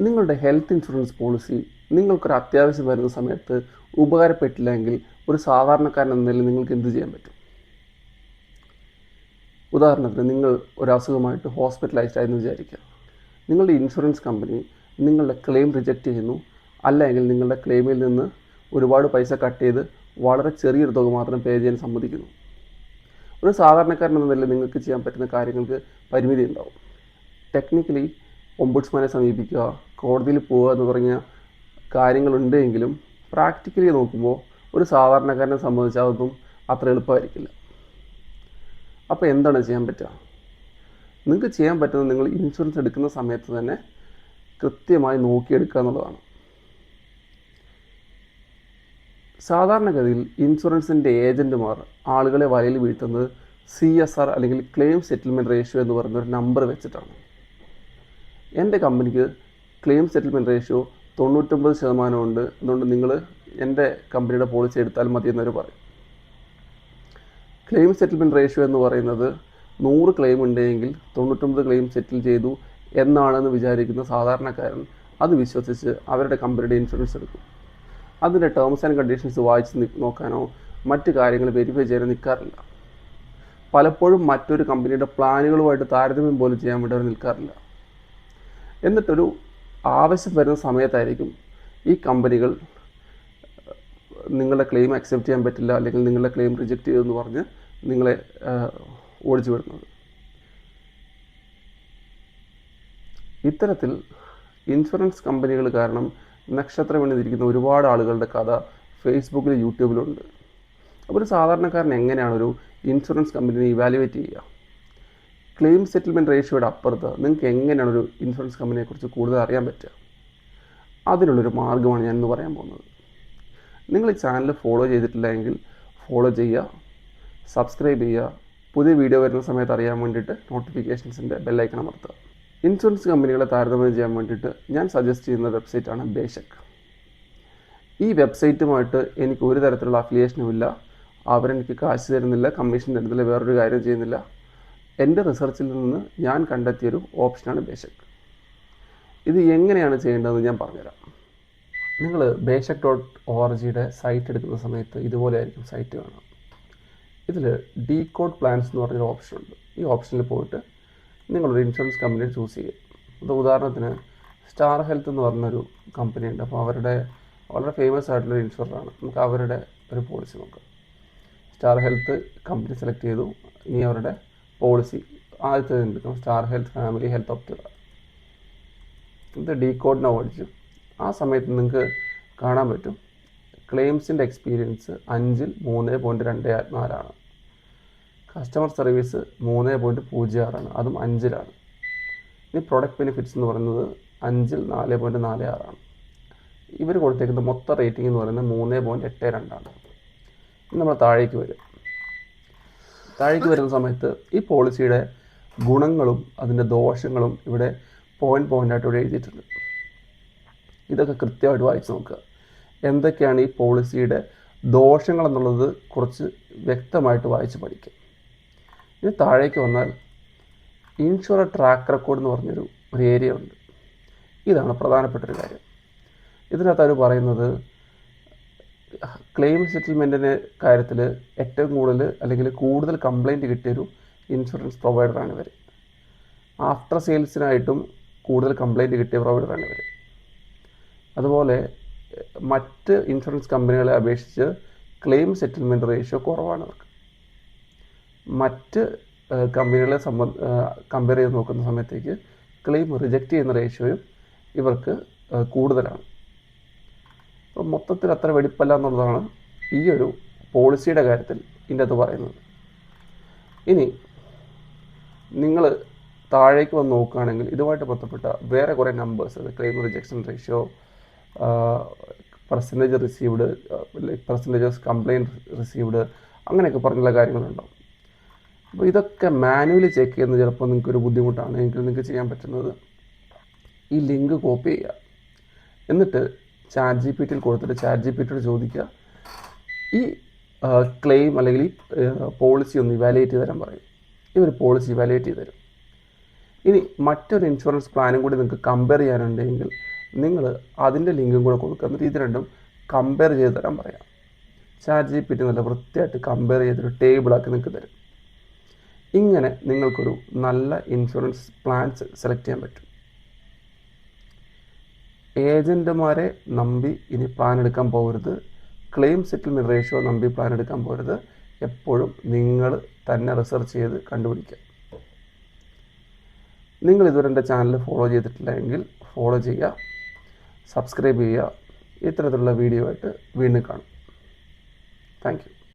നിങ്ങളുടെ health insurance policy നിങ്ങൾക്കൊരു അത്യാവശ്യം വരുന്ന സമയത്ത് ഉപകാരപ്പെട്ടില്ലെങ്കിൽ ഒരു സാധാരണക്കാരൻ എന്ന നിലയിൽ നിങ്ങൾക്ക് എന്ത് ചെയ്യാൻ പറ്റും? ഉദാഹരണത്തിന് നിങ്ങൾ ഒരു അസുഖമായിട്ട് ഹോസ്പിറ്റലൈസ്ഡ് ആയെന്ന് വിചാരിക്കുക. നിങ്ങളുടെ ഇൻഷുറൻസ് കമ്പനി നിങ്ങളുടെ ക്ലെയിം റിജക്റ്റ് ചെയ്യുന്നു. അല്ലെങ്കിൽ നിങ്ങളുടെ ക്ലെയിമിൽ നിന്ന് ഒരുപാട് പൈസ കട്ട് ചെയ്ത് വളരെ ചെറിയൊരു തുക മാത്രം പേ ചെയ്യാൻ സമ്മതിക്കുന്നു. ഒരു സാധാരണക്കാരൻ എന്ന നിലയിൽ നിങ്ങൾക്ക് ചെയ്യാൻ പറ്റുന്ന കാര്യങ്ങൾക്ക് പരിമിതി ഉണ്ടാവും. ടെക്നിക്കലി ഒംബുഡ്സ്മാനെ സമീപിക്കുക കോടതിയിൽ പോവുക എന്ന് തുടങ്ങിയ കാര്യങ്ങളുണ്ട് എങ്കിലും പ്രാക്ടിക്കലി നോക്കുമ്പോൾ ഒരു സാധാരണക്കാരനെ സംബന്ധിച്ച് അതൊന്നും അത്ര എളുപ്പമായിരിക്കില്ല. അപ്പോൾ എന്താണ് ചെയ്യാൻ പറ്റുക? നിങ്ങൾക്ക് ചെയ്യാൻ പറ്റുന്നത് നിങ്ങൾ ഇൻഷുറൻസ് എടുക്കുന്ന സമയത്ത് തന്നെ കൃത്യമായി നോക്കിയെടുക്കുക എന്നുള്ളതാണ്. സാധാരണഗതിയിൽ ഇൻഷുറൻസിന്റെ ഏജന്റുമാർ ആളുകളെ വലയിൽ വീഴ്ത്തുന്നത് സി എസ് ആർ അല്ലെങ്കിൽ ക്ലെയിം സെറ്റിൽമെന്റ് റേഷ്യോ എന്ന് പറയുന്ന ഒരു നമ്പർ വെച്ചിട്ടാണ്. എന്റെ കമ്പനിക്ക് ക്ലെയിം സെറ്റിൽമെന്റ് റേഷ്യോ തൊണ്ണൂറ്റൊമ്പത് ശതമാനം ഉണ്ട് അതുകൊണ്ട് നിങ്ങൾ എന്റെ കമ്പനിയുടെ പോളിസി എടുത്താൽ മതി എന്നവർ പറയും. ക്ലെയിം സെറ്റിൽമെന്റ് റേഷ്യോ എന്ന് പറയുന്നത് നൂറ് ക്ലെയിം ഉണ്ടെങ്കിൽ തൊണ്ണൂറ്റൊമ്പത് ക്ലെയിം സെറ്റിൽ ചെയ്തു എന്നാണെന്ന് വിചാരിക്കുന്ന സാധാരണക്കാരൻ അത് വിശ്വസിച്ച് അവരുടെ കമ്പനിയുടെ ഇൻഷുറൻസ് എടുക്കും. അതിന്റെ ടേംസ് ആൻഡ് കണ്ടീഷൻസ് വായിച്ച് നോക്കാനോ മറ്റ് കാര്യങ്ങൾ വെരിഫൈ ചെയ്യാനോ നിൽക്കാറില്ല. പലപ്പോഴും മറ്റൊരു കമ്പനിയുടെ പ്ലാനുകളുമായിട്ട് താരതമ്യം പോലും ചെയ്യാൻ വേണ്ടി അവർ നിൽക്കാറില്ല. എന്നിട്ടൊരു ആവശ്യം വരുന്ന സമയത്തായിരിക്കും ഈ കമ്പനികൾ നിങ്ങളുടെ ക്ലെയിം അക്സെപ്റ്റ് ചെയ്യാൻ പറ്റില്ല അല്ലെങ്കിൽ നിങ്ങളുടെ ക്ലെയിം റിജക്റ്റ് ചെയ്തെന്ന് പറഞ്ഞ് നിങ്ങളെ ഓടിച്ചു വിടുന്നത് ഇത്തരത്തിൽ ഇൻഷുറൻസ് കമ്പനികൾ കാരണം നക്ഷത്രം എണ്ണിതിരിക്കുന്ന ഒരുപാട് ആളുകളുടെ കഥ ഫേസ്ബുക്കിലും യൂട്യൂബിലുണ്ട് അപ്പോൾ ഒരു സാധാരണക്കാരൻ എങ്ങനെയാണ് ഒരു ഇൻഷുറൻസ് കമ്പനിയെ ഇവാലുവേറ്റ് ചെയ്യുക? ക്ലെയിം സെറ്റിൽമെന്റ് റേഷ്യോയുടെ അപ്പുറത്ത് നിങ്ങൾക്ക് എങ്ങനെയാണ് ഒരു ഇൻഷുറൻസ് കമ്പനിയെക്കുറിച്ച് കൂടുതൽ അറിയാൻ പറ്റുക? അതിനുള്ളൊരു മാർഗമാണ് ഞാൻ ഇന്ന് പറയാൻ പോകുന്നത്. നിങ്ങൾ ഈ ചാനൽ ഫോളോ ചെയ്തിട്ടില്ല എങ്കിൽ ഫോളോ ചെയ്യുക സബ്സ്ക്രൈബ് ചെയ്യുക പുതിയ വീഡിയോ വരുന്ന സമയത്ത് അറിയാൻ വേണ്ടിയിട്ട് നോട്ടിഫിക്കേഷൻസിന്റെ ബെല്ലൈക്കൺ അമർത്തുക. ഇൻഷുറൻസ് കമ്പനികളെ താരതമ്യം ചെയ്യാൻ വേണ്ടിയിട്ട് ഞാൻ സജസ്റ്റ് ചെയ്യുന്ന വെബ്സൈറ്റാണ് ബേഷക് ഈ വെബ്സൈറ്റുമായിട്ട് എനിക്ക് ഒരു തരത്തിലുള്ള അഫിലിയേഷനും ഇല്ല. അവരെനിക്ക് കാശ് തരുന്നില്ല കമ്മീഷൻ തരുന്നില്ല വേറൊരു കാര്യം ചെയ്യുന്നില്ല. എന്റെ റിസർച്ചിൽ നിന്ന് ഞാൻ കണ്ടെത്തിയൊരു ഓപ്ഷനാണ് ബേഷക്ക് ഇത് എങ്ങനെയാണ് ചെയ്യേണ്ടതെന്ന് ഞാൻ പറഞ്ഞുതരാം. നിങ്ങൾ ബേഷക് ഡോട്ട് ഒ ആർ ജിയുടെ സൈറ്റ് എടുക്കുന്ന സമയത്ത് ഇതുപോലെ ആയിരിക്കും സൈറ്റ് കാണാം ഇതിൽ ഡീ കോഡ് പ്ലാൻസ് എന്ന് പറഞ്ഞൊരു ഓപ്ഷൻ ഉണ്ട്. ഈ ഓപ്ഷനിൽ പോയിട്ട് നിങ്ങളൊരു ഇൻഷുറൻസ് കമ്പനി ചൂസ് ചെയ്യുക. ഉദാഹരണത്തിന് സ്റ്റാർ ഹെൽത്ത് എന്ന് പറഞ്ഞൊരു കമ്പനി ഉണ്ട്. അപ്പോൾ അവരുടെ വളരെ ഫേമസ് ആയിട്ടുള്ള ഇൻഷുററാണ് നമുക്ക് അവരുടെ ഒരു പോളിസി നോക്കാം. സ്റ്റാർ ഹെൽത്ത് കമ്പനി സെലക്ട് ചെയ്തു. ഇനി അവരുടെ പോളിസി ആദ്യത്തെ എടുക്കും star health family health optima ഇത് ഡീ കോഡിനെ ഓടിച്ചു. ആ സമയത്ത് നിങ്ങൾക്ക് കാണാൻ പറ്റും. ക്ലെയിംസിന്റെ എക്സ്പീരിയൻസ് അഞ്ചിൽ മൂന്ന് പോയിന്റ് രണ്ട് നാലാണ്. കസ്റ്റമർ സർവീസ് മൂന്ന് പോയിന്റ് പൂജ്യം ആറാണ് അതും അഞ്ചിലാണ്. ഇനി പ്രൊഡക്റ്റ് ബെനിഫിറ്റ്സ് എന്ന് പറയുന്നത് അഞ്ചിൽ നാല് പോയിന്റ് നാല് ആറാണ്. ഇവർ കൊടുത്തേക്കുന്ന മൊത്തം റേറ്റിംഗ് എന്ന് പറയുന്നത് മൂന്ന് പോയിന്റ് എട്ട് രണ്ടാണ്. നമ്മൾ താഴേക്ക് വരും. താഴേക്ക് വരുന്ന സമയത്ത് ഈ പോളിസിയുടെ ഗുണങ്ങളും അതിന്റെ ദോഷങ്ങളും ഇവിടെ പോയിന്റ് പോയിന്റായിട്ട് ഇവിടെ എഴുതിയിട്ടുണ്ട്. ഇതൊക്കെ കൃത്യമായിട്ട് വായിച്ച് നോക്കുക. എന്തൊക്കെയാണ് ഈ പോളിസിയുടെ ദോഷങ്ങൾ എന്നുള്ളത് കുറച്ച് വ്യക്തമായിട്ട് വായിച്ച് പഠിക്കുക. ഇനി താഴേക്ക് വന്നാൽ ഇൻഷുറർ ട്രാക്ക് റെക്കോർഡ് എന്ന് പറഞ്ഞൊരു ഒരു ഏരിയ ഉണ്ട്. ഇതാണ് പ്രധാനപ്പെട്ട ഒരു കാര്യം. ഇതിനകത്ത് അവർ പറയുന്നത് ക്ലെയിം സെറ്റിൽമെന്റിന്റെ കാര്യത്തിൽ ഏറ്റവും കൂടുതൽ അല്ലെങ്കിൽ കൂടുതൽ കംപ്ലൈന്റ് കിട്ടിയൊരു ഇൻഷുറൻസ് പ്രൊവൈഡറാണ് ഇവർ ആഫ്റ്റർ സെയിൽസിനായിട്ടും കൂടുതൽ കംപ്ലൈന്റ് കിട്ടിയ പ്രൊവൈഡറാണ് ഇവർ അതുപോലെ മറ്റ് ഇൻഷുറൻസ് കമ്പനികളെ അപേക്ഷിച്ച് ക്ലെയിം സെറ്റിൽമെന്റ് റേഷ്യോ കുറവാണ് അവർക്ക്. മറ്റ് കമ്പനികളെ സംബന്ധ കമ്പയർ ചെയ്ത് നോക്കുന്ന സമയത്തേക്ക് ക്ലെയിം റിജക്റ്റ് ചെയ്യുന്ന റേഷ്യോയും ഇവർക്ക് കൂടുതലാണ്. അപ്പോൾ മൊത്തത്തിൽ അത്ര വെടിപ്പല്ല എന്നുള്ളതാണ് ഈ ഒരു പോളിസിയുടെ കാര്യത്തിൽ ഇതിന്റെ അത് പറയുന്നത്. ഇനി നിങ്ങൾ താഴേക്ക് വന്ന് നോക്കുകയാണെങ്കിൽ ഇതുമായിട്ട് ബന്ധപ്പെട്ട വേറെ കുറേ നമ്പേഴ്സ് അത് claim rejection ratio percentage received percentage of complaint received അങ്ങനെയൊക്കെ പറഞ്ഞുള്ള കാര്യങ്ങളുണ്ടാവും. അപ്പോൾ ഇതൊക്കെ മാനുവലി ചെക്ക് ചെയ്യുന്നത് ചിലപ്പോൾ നിങ്ങൾക്ക് ഒരു ബുദ്ധിമുട്ടാണ്. എങ്കിൽ നിങ്ങൾക്ക് ചെയ്യാൻ പറ്റുന്നത് ഈ ലിങ്ക് കോപ്പി ചെയ്യുക. എന്നിട്ട് ചാറ്റ് ജി പി ടിയിൽ കൊടുത്തിട്ട് ചാറ്റ് ജി പി ടിയോട് ചോദിക്കുക. ഈ ക്ലെയിം അല്ലെങ്കിൽ ഈ പോളിസി ഒന്ന് ഇവാലുവേറ്റ് ചെയ്ത് തരാൻ പറയും. ഇവർ പോളിസി ഇവാലുവേറ്റ് ചെയ്ത് തരും. ഇനി മറ്റൊരു ഇൻഷുറൻസ് പ്ലാനും കൂടി നിങ്ങൾക്ക് കമ്പയർ ചെയ്യാനുണ്ടെങ്കിൽ നിങ്ങൾ അതിന്റെ ലിങ്കും കൂടെ കൊടുക്കുക. എന്നിട്ട് ഇത് രണ്ടും കമ്പയർ ചെയ്ത് തരാൻ പറയാം. ചാറ്റ് ജി പി ടി നല്ല വൃത്തിയായിട്ട് കമ്പയർ ചെയ്തൊരു ടേബിളാക്കി നിങ്ങൾക്ക് തരും. ഇങ്ങനെ നിങ്ങൾക്കൊരു നല്ല ഇൻഷുറൻസ് പ്ലാൻസ് സെലക്ട് ചെയ്യാൻ പറ്റും. ഏജന്റുമാരെ നമ്പി ഇനി പ്ലാൻ എടുക്കാൻ പോകരുത്. ക്ലെയിം സെറ്റിൽമെന്റ് റേഷ്യോ നമ്പി പ്ലാൻ എടുക്കാൻ പോകരുത്. എപ്പോഴും നിങ്ങൾ തന്നെ റിസർച്ച് ചെയ്ത് കണ്ടുപിടിക്കുക. നിങ്ങൾ ഇതുവരെ എന്റെ ചാനൽ ഫോളോ ചെയ്തിട്ടില്ലെങ്കിൽ ഫോളോ ചെയ്യുക സബ്സ്ക്രൈബ് ചെയ്യുക. ഇത്തരത്തിലുള്ള വീഡിയോ ആയിട്ട് വീണ്ടും കാണും. താങ്ക്